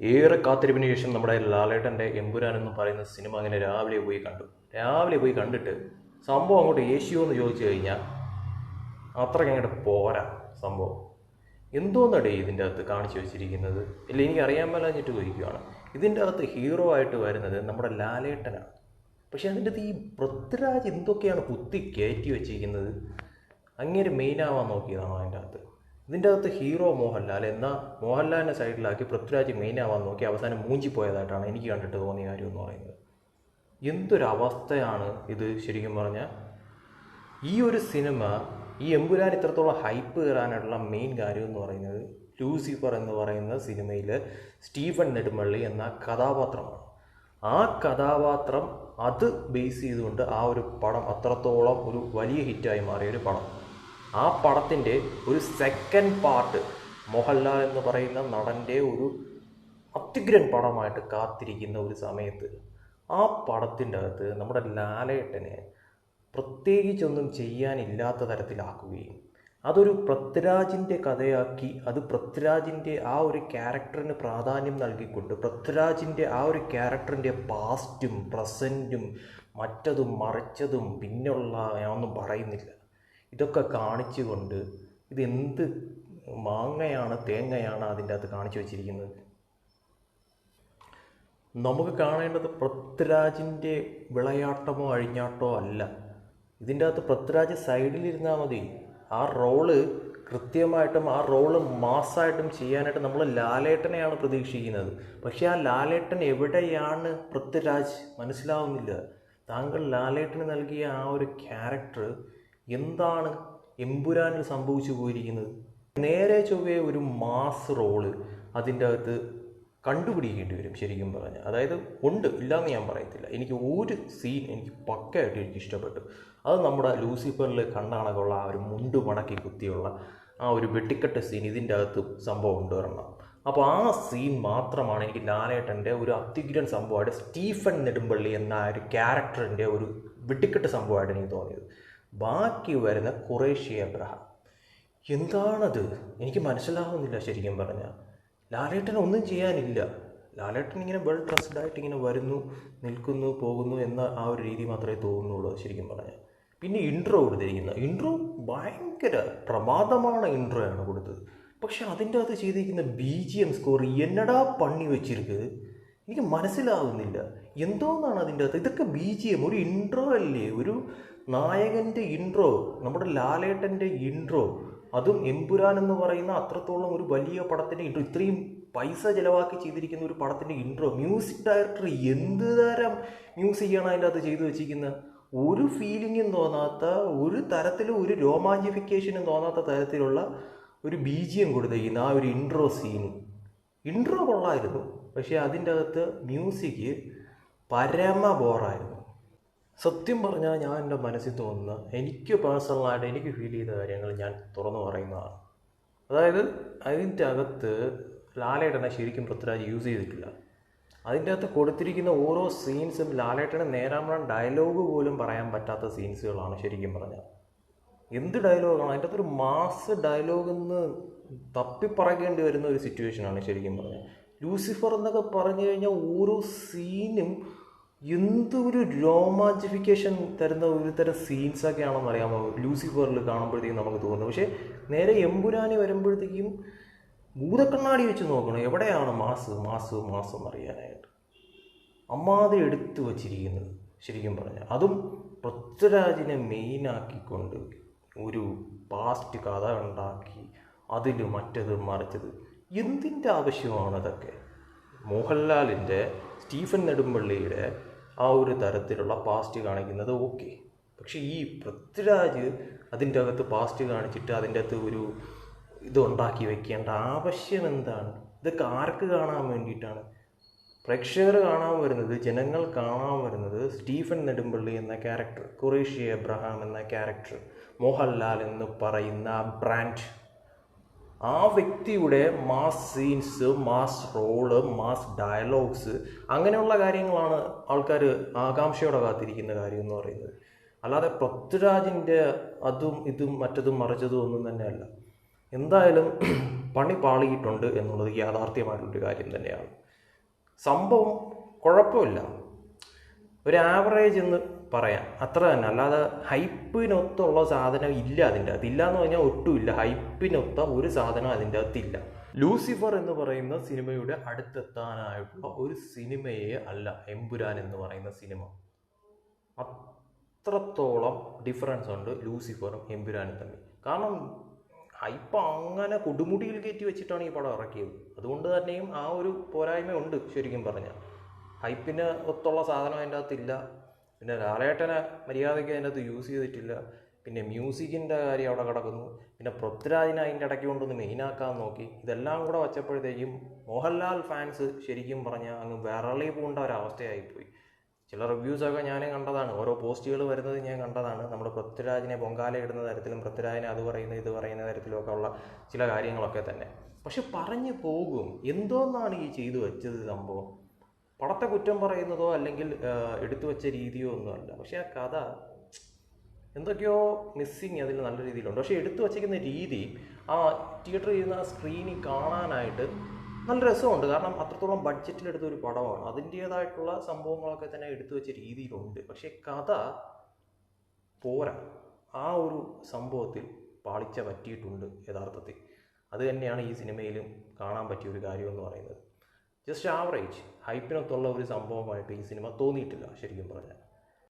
ഏറെ കാത്തിരിപ്പിന് ശേഷം നമ്മുടെ ലാലേട്ടന്റെ എമ്പുരാൻ എന്ന് പറയുന്ന സിനിമ അങ്ങനെ രാവിലെ പോയി കണ്ടു. രാവിലെ പോയി കണ്ടിട്ട് സംഭവം അങ്ങോട്ട് ഏഷ്യോ എന്ന് ചോദിച്ചു കഴിഞ്ഞാൽ അത്രയ്ക്ക് അങ്ങോട്ട് പോരാ സംഭവം. എന്തോന്നടേ ഇതിന്റെ അകത്ത് കാണിച്ചു വെച്ചിരിക്കുന്നത്? ഇല്ല എനിക്ക് അറിയാൻ മേലാഞ്ഞിട്ട് ചോദിക്കുകയാണ് ഇതിന്റെ അകത്ത് ഹീറോ ആയിട്ട് വരുന്നത് നമ്മുടെ ലാലേട്ടനാണ്. പക്ഷേ അതിന്റെ അകത്ത് ഈ പൃഥ്വിരാജ് എന്തൊക്കെയാണ് കുത്തി കയറ്റി വെച്ചിരിക്കുന്നത്? അങ്ങനെ മെയിനാവാൻ നോക്കിയതാണോ അതിന്റെ അകത്ത്? ഇതിന്റെ അകത്ത് ഹീറോ മോഹൻലാൽ എന്ന മോഹൻലാലിനെ സൈഡിലാക്കി പൃഥ്വിരാജ് മെയിനാവാൻ നോക്കി അവസാനം മൂഞ്ചി പോയതായിട്ടാണ് എനിക്ക് കണ്ടിട്ട് തോന്നിയ കാര്യം എന്ന് പറയുന്നത്. എന്തൊരവസ്ഥയാണ് ഇത് ശരിക്കും പറഞ്ഞാൽ ഈ ഒരു സിനിമ ഈ എമ്പുരാൻ ഇത്രത്തോളം ഹൈപ്പ് കയറാനുള്ള മെയിൻ കാര്യം എന്ന് പറയുന്നത് ലൂസിഫർ എന്ന് പറയുന്ന സിനിമയിൽ സ്റ്റീഫൻ നെടുമള്ളി എന്ന കഥാപാത്രമാണ്. ആ കഥാപാത്രം അത് ബേസ് ചെയ്തുകൊണ്ട് ആ ഒരു പടം അത്രത്തോളം ഒരു വലിയ ഹിറ്റായി മാറിയ ഒരു പടം. ആ പടത്തിന്റെ ഒരു സെക്കൻഡ് പാർട്ട് മോഹൻലാൽ എന്ന് പറയുന്ന നടന്റെ ഒരു അത്യുഗ്രൻ പടമായിട്ട് കാത്തിരിക്കുന്ന ഒരു സമയത്ത് ആ പടത്തിന്റെ അകത്ത് നമ്മുടെ ലാലേട്ടനെ പ്രത്യേകിച്ചൊന്നും ചെയ്യാനില്ലാത്ത തരത്തിലാക്കുകയും അതൊരു പൃഥ്വിരാജിന്റെ കഥയാക്കി അത് പൃഥ്വിരാജിന്റെ ആ ഒരു ക്യാരക്ടറിന് പ്രാധാന്യം നൽകിക്കൊണ്ട് പൃഥ്വിരാജിന്റെ ആ ഒരു ക്യാരക്ടറിന്റെ പാസ്റ്റും പ്രസന്റും മറ്റതും മറിച്ചതും പിന്നുള്ള ഞാനൊന്നും പറയുന്നില്ല. ഇതൊക്കെ കാണിച്ചുകൊണ്ട് ഇത് എന്ത് മാങ്ങയാണ് തേങ്ങയാണ് അതിന്റെ അകത്ത് കാണിച്ചു വച്ചിരിക്കുന്നത്? നമുക്ക് കാണേണ്ടത് പൃഥ്വിരാജിന്റെ വിളയാട്ടമോ അഴിഞ്ഞാട്ടോ അല്ല. ഇതിന്റെ അകത്ത് പൃഥ്വിരാജ് സൈഡിലിരുന്നാൽ മതി. ആ റോൾ കൃത്യമായിട്ടും ആ റോൾ മാസ്സായിട്ടും ചെയ്യാനായിട്ട് നമ്മൾ ലാലേട്ടനെയാണ് പ്രതീക്ഷിക്കുന്നത്. പക്ഷേ ആ ലാലേട്ടൻ എവിടെയാണ് പൃഥ്വിരാജ്? മനസ്സിലാവുന്നില്ല. താങ്കൾ ലാലേട്ടന് നൽകിയ ആ ഒരു ക്യാരക്ടർ എന്താണ് എമ്പുരാനിൽ സംഭവിച്ചു പോയിരിക്കുന്നത്? നേരെ ചൊവ്വേ ഒരു മാസ് റോൾ അതിന്റെ അകത്ത് കണ്ടുപിടിക്കേണ്ടി വരും ശരിക്കും പറഞ്ഞാൽ. അതായത് ഉണ്ട് ഇല്ലയെന്ന് ഞാൻ പറയത്തില്ല. എനിക്ക് ഒരു സീൻ എനിക്ക് പക്കയായിട്ട് എനിക്ക് ഇഷ്ടപ്പെട്ടു. അത് നമ്മുടെ ലൂസിഫറിൽ കണ്ടാണക്കുള്ള ആ ഒരു മുണ്ട് മണക്കി കുത്തിയുള്ള ആ ഒരു വെട്ടിക്കെട്ട് സീൻ ഇതിന്റെ അകത്ത് സംഭവം ഉണ്ട് ഒരെണ്ണം. അപ്പോൾ ആ സീൻ മാത്രമാണ് എനിക്ക് ലാലേട്ടന്റെ ഒരു അത്യുഗ്രൻ സംഭവമായിട്ട് സ്റ്റീഫൻ നെടുമ്പള്ളി എന്ന ഒരു ക്യാരക്ടറിന്റെ ഒരു വെട്ടിക്കെട്ട് സംഭവമായിട്ട് എനിക്ക് തോന്നിയത്. ബാക്കി വരുന്ന കുറേശ്ശി എബ്രഹാം എന്താണത്? എനിക്ക് മനസ്സിലാവുന്നില്ല ശരിക്കും പറഞ്ഞാൽ ലാലേട്ടൻ ഒന്നും ചെയ്യാനില്ല. ലാലേട്ടൻ ഇങ്ങനെ വെൽ ഡ്രസ്ഡ് ആയിട്ട് ഇങ്ങനെ വരുന്നു നിൽക്കുന്നു പോകുന്നു എന്ന ആ ഒരു രീതി മാത്രമേ തോന്നുന്നുള്ളൂ ശരിക്കും പറഞ്ഞാൽ പിന്നെ ഇൻട്രോ കൊടുത്തിരിക്കുന്ന. ഇൻട്രോ ഭയങ്കര പ്രമാദമാണ് ഇൻട്രോ ആണ് കൊടുത്തത്. പക്ഷെ അതിന്റെ അകത്ത് ചെയ്തിരിക്കുന്ന ബി ജി എം സ്കോർ എന്നടാ പണി വെച്ചിരിക്കുന്നത് എനിക്ക് മനസ്സിലാവുന്നില്ല. എന്തോന്നാണ് അതിന്റെ അകത്ത്? ഇതൊക്കെ ബി ജി എം ഒരു ഇൻട്രോ അല്ലേ? ഒരു നായകന്റെ ഇൻട്രോ നമ്മുടെ ലാലേട്ടന്റെ ഇൻട്രോ അതും എമ്പുരാൻ എന്ന് പറയുന്ന അത്രത്തോളം ഒരു വലിയ പടത്തിന്റെ ഇൻട്രോ ഇത്രയും പൈസ ചിലവാക്കി ചെയ്തിരിക്കുന്ന ഒരു പടത്തിന്റെ ഇൻട്രോ മ്യൂസിക് ഡയറക്ടർ എന്ത് തരം മ്യൂസിക്കാണ് അതിന്റെ അകത്ത് ചെയ്തു വെച്ചിരിക്കുന്നത് ഒരു ഫീലിങ്ങും തോന്നാത്ത ഒരു തരത്തിലും ഒരു രോമാഞ്ചിഫിക്കേഷനും തോന്നാത്ത തരത്തിലുള്ള ഒരു ബീജിയം കൊടുത്തിരിക്കുന്ന ആ ഒരു ഇൻട്രോ സീൻ ഇൻട്രോ കൊള്ളായിരുന്നു പക്ഷേ അതിന്റെ അകത്ത് മ്യൂസിക് പരമ ബോറായിരുന്നു സത്യം പറഞ്ഞാൽ ഞാൻ എന്റെ മനസ്സിൽ തോന്നുന്ന എനിക്ക് പേഴ്സണലായിട്ട് എനിക്ക് ഫീൽ ചെയ്ത കാര്യങ്ങൾ ഞാൻ തുറന്നു പറയുന്നതാണ്. അതായത് അതിന്റെ അകത്ത് ലാലേട്ടനെ ശരിക്കും പൃഥ്വിരാജ് യൂസ് ചെയ്തിട്ടില്ല. അതിന്റെ അകത്ത് കൊടുത്തിരിക്കുന്ന ഓരോ സീൻസും ലാലേട്ടനെ നേരാമണം ഡയലോഗ് പോലും പറയാൻ പറ്റാത്ത സീൻസുകളാണ് ശരിക്കും പറഞ്ഞാൽ എന്ത് ഡയലോഗാണ് അതിന്റെ അകത്തൊരു മാസ് ഡയലോഗ് എന്ന് തപ്പിപ്പറയേണ്ടി വരുന്ന ഒരു സിറ്റുവേഷനാണ് ശരിക്കും പറഞ്ഞാൽ ലൂസിഫർ എന്നൊക്കെ പറഞ്ഞു കഴിഞ്ഞാൽ ഓരോ സീനും എന്തൊരു രോമാഞ്ചിഫിക്കേഷൻ തരുന്ന ഒരു തരം സീൻസൊക്കെയാണെന്ന് അറിയാമോ? ലൂസിഫറിൽ കാണുമ്പോഴത്തേക്കും നമുക്ക് തോന്നുന്നു. പക്ഷേ നേരെ എമ്പുരാനി വരുമ്പോഴത്തേക്കും ഭൂതക്കണ്ണാടി വെച്ച് നോക്കണം. എവിടെയാണ് മാസ്? Mass mass എന്നറിയാനായിട്ട്. അമ്മാതിരി എടുത്തു വച്ചിരിക്കുന്നത് ശരിക്കും പറഞ്ഞാൽ. അതും പൃഥ്വിരാജിനെ മെയിനാക്കിക്കൊണ്ട് ഒരു പാസ്റ്റ് കഥ ഉണ്ടാക്കി അതിൽ മറ്റത് മറിച്ചത്. എന്തിന്റെ ആവശ്യമാണ് അതൊക്കെ മോഹൻലാലിന്റെ സ്റ്റീഫൻ നെടുമ്പള്ളിയുടെ ആ ഒരു തരത്തിലുള്ള പാസ്റ്റ് കാണിക്കുന്നത് ഓക്കെ പക്ഷേ ഈ പൃഥ്വിരാജ് അതിന്റെ അകത്ത് പാസ്റ്റ് കാണിച്ചിട്ട് അതിന്റെ അകത്ത് ഒരു ഇതുണ്ടാക്കി വെക്കേണ്ട ആവശ്യം എന്താണ്? ഇതൊക്കെ ആർക്ക് കാണാൻ വേണ്ടിയിട്ടാണ്? പ്രേക്ഷകർ കാണാൻ വരുന്നത് ജനങ്ങൾ കാണാൻ വരുന്നത് സ്റ്റീഫൻ നെടുമ്പള്ളി എന്ന ക്യാരക്ടർ കുറേഷ്യ എബ്രഹാം എന്ന ക്യാരക്ടർ മോഹൻലാൽ എന്ന് പറയുന്ന ബ്രാൻഡ് ആ വ്യക്തിയുടെ mass scenes mass role mass dialogues അങ്ങനെയുള്ള കാര്യങ്ങളാണ് ആൾക്കാർ ആകാംക്ഷയോടെ കാത്തിരിക്കുന്ന കാര്യം എന്ന് പറയുന്നത്. അല്ലാതെ പൃഥ്വിരാജിന്റെ അതും ഇതും മറ്റതും മറിച്ചതും ഒന്നും തന്നെയല്ല. എന്തായാലും പണി പാളിയിട്ടുണ്ട് എന്നുള്ളത് യാഥാർത്ഥ്യമായിട്ടുള്ളൊരു കാര്യം തന്നെയാണ്. സംഭവം കുഴപ്പമില്ല. ഒരു ആവറേജ് എന്ന് പറയാം. അത്ര തന്നെ. അല്ലാതെ ഹൈപ്പിനൊത്തുള്ള സാധനം ഇല്ല അതിന്റെ അകത്ത്. ഇല്ല എന്ന് പറഞ്ഞാൽ ഒട്ടുമില്ല. ഹൈപ്പിനൊത്ത ഒരു സാധനം അതിന്റെ അകത്തില്ല. ലൂസിഫർ എന്ന് പറയുന്ന സിനിമയുടെ അടുത്തെത്താനായിട്ടുള്ള ഒരു സിനിമയെ അല്ല എമ്പുരാൻ എന്ന് പറയുന്ന സിനിമ. അത്രത്തോളം ഡിഫറൻസ് ഉണ്ട് ലൂസിഫറും എമ്പുരാനും തമ്മിൽ. കാരണം ഹൈപ്പ് അങ്ങനെ കൊടുമുടിയിൽ കയറ്റി വെച്ചിട്ടാണ് ഈ പടം ഇറക്കിയത്. അതുകൊണ്ട് തന്നെയും ആ ഒരു പോരായ്മ ഉണ്ട് ശരിക്കും പറഞ്ഞാൽ. ഹൈപ്പിന് ഒത്തുള്ള സാധനം അതിന്റെ അകത്തില്ല. പിന്നെ ലാലേട്ടനെ മര്യാദയ്ക്ക് അതിന്റെ അകത്ത് യൂസ് ചെയ്തിട്ടില്ല. പിന്നെ മ്യൂസിക്കിന്റെ കാര്യം അവിടെ കിടക്കുന്നു. പിന്നെ പൃഥ്വിരാജിനെ അതിന്റെ ഇടയ്ക്ക് കൊണ്ടൊന്ന് മെയിനാക്കാൻ നോക്കി. ഇതെല്ലാം കൂടെ വച്ചപ്പോഴത്തേക്കും മോഹൻലാൽ ഫാൻസ് ശരിക്കും പറഞ്ഞാൽ അങ്ങ് വിരളി പൂണ്ട ഒരവസ്ഥയായിപ്പോയി. ചില റിവ്യൂസൊക്കെ ഞാനും കണ്ടതാണ്. ഓരോ പോസ്റ്റുകൾ വരുന്നത് ഞാൻ കണ്ടതാണ്. നമ്മുടെ പൃഥ്വിരാജിനെ പൊങ്കാല ഇടുന്ന തരത്തിലും പൃഥ്വിരാജിനെ അത് പറയുന്ന ഇത് പറയുന്ന തരത്തിലൊക്കെ ഉള്ള ചില കാര്യങ്ങളൊക്കെ തന്നെ. പക്ഷെ പറഞ്ഞു പോകും. എന്തോന്നാണ് ഈ ചെയ്തു വെച്ചത് സംഭവം? പടത്തെ കുറ്റം പറയുന്നതോ അല്ലെങ്കിൽ എടുത്തു വെച്ച രീതിയോ ഒന്നുമല്ല പക്ഷെ ആ കഥ എന്തൊക്കെയോ മിസ്സിങ് അതിൽ നല്ല രീതിയിലുണ്ട്. പക്ഷേ എടുത്തു വച്ചിരിക്കുന്ന രീതി ആ തിയേറ്ററിൽ ഇരുന്ന ആ സ്ക്രീനിൽ കാണാനായിട്ട് നല്ല രസമുണ്ട്. കാരണം അത്രത്തോളം ബഡ്ജറ്റിലെടുത്ത ഒരു പടമാണ്. അതിന്റേതായിട്ടുള്ള സംഭവങ്ങളൊക്കെ തന്നെ എടുത്തു വെച്ച രീതിയിലുണ്ട്. പക്ഷേ കഥ പോരാ. ആ ഒരു സംഭവത്തിൽ പാളിച്ച പറ്റിയിട്ടുണ്ട് യഥാർത്ഥത്തിൽ. അത് തന്നെയാണ് ഈ സിനിമയിലും കാണാൻ പറ്റിയ ഒരു കാര്യം എന്ന് പറയുന്നത്. ജസ്റ്റ് ആവറേജ് ഹൈപ്പിനൊത്തുള്ള ഒരു സംഭവമായിട്ട് ഈ സിനിമ തോന്നിയിട്ടില്ല ശരിക്കും പറഞ്ഞാൽ.